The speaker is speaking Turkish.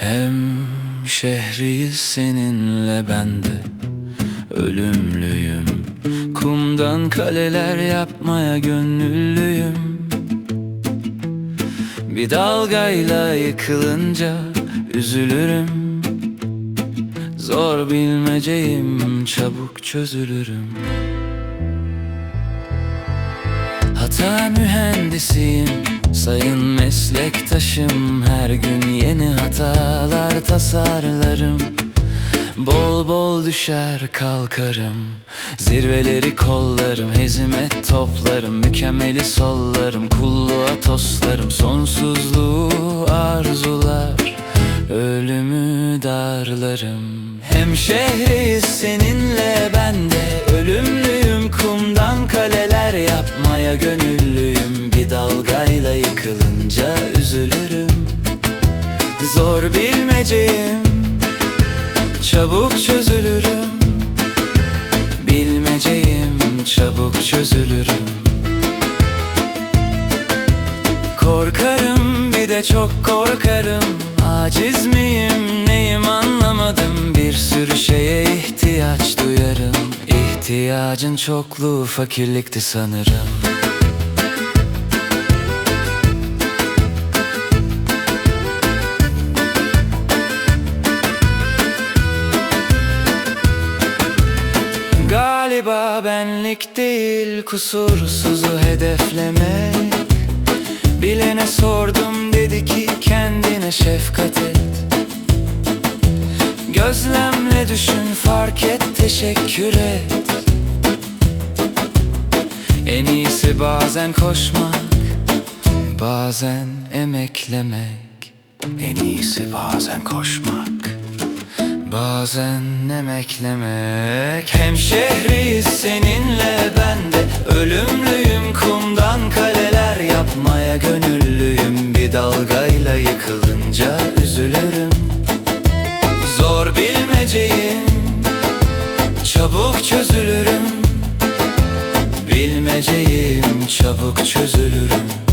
Hem şehriyiz seninle ben de Ölümlüyüm. Kumdan kaleler yapmaya gönüllüyüm. Bir dalgayla yıkılınca üzülürüm. Zor bilmeceyim çabuk çözülürüm. Hata mühendisiyim sayın meslektaşım Her gün hatalar tasarlarım. Bol bol düşer kalkarım. Zirveleri kollarım Hezimet toplarım Mükemmeli sollarım Kulluğa toslarım Sonsuzluğu arzular Ölümü darlarım. Hem şehriyiz seninle ben de Ölümlüyüm kumdan kaleler yapmaya gönüllüyüm. Bir dalgayla yıkılınca üzülürüm. Zor bilmeceyim Çabuk çözülürüm. Bilmeceyim çabuk çözülürüm. Korkarım bir de çok korkarım. Aciz miyim neyim anlamadım. Bir sürü şeye ihtiyaç duyarım. İhtiyacın çokluğu fakirlikti sanırım Galiba benlik değil kusursuzu hedeflemek Bilene sordum dedi ki kendine şefkat et. Gözlemle düşün fark et teşekkür et. En iyisi bazen koşmak Bazen emeklemek. En iyisi bazen koşmak Bazen emeklemek Hem şehriyiz seninle ben de Ölümlüyüm. Kumdan kaleler yapmaya gönüllüyüm. Bir dalgayla yıkılınca üzülürüm. Zor bilmeceyim Çabuk çözülürüm. Bilmeceyim çabuk çözülürüm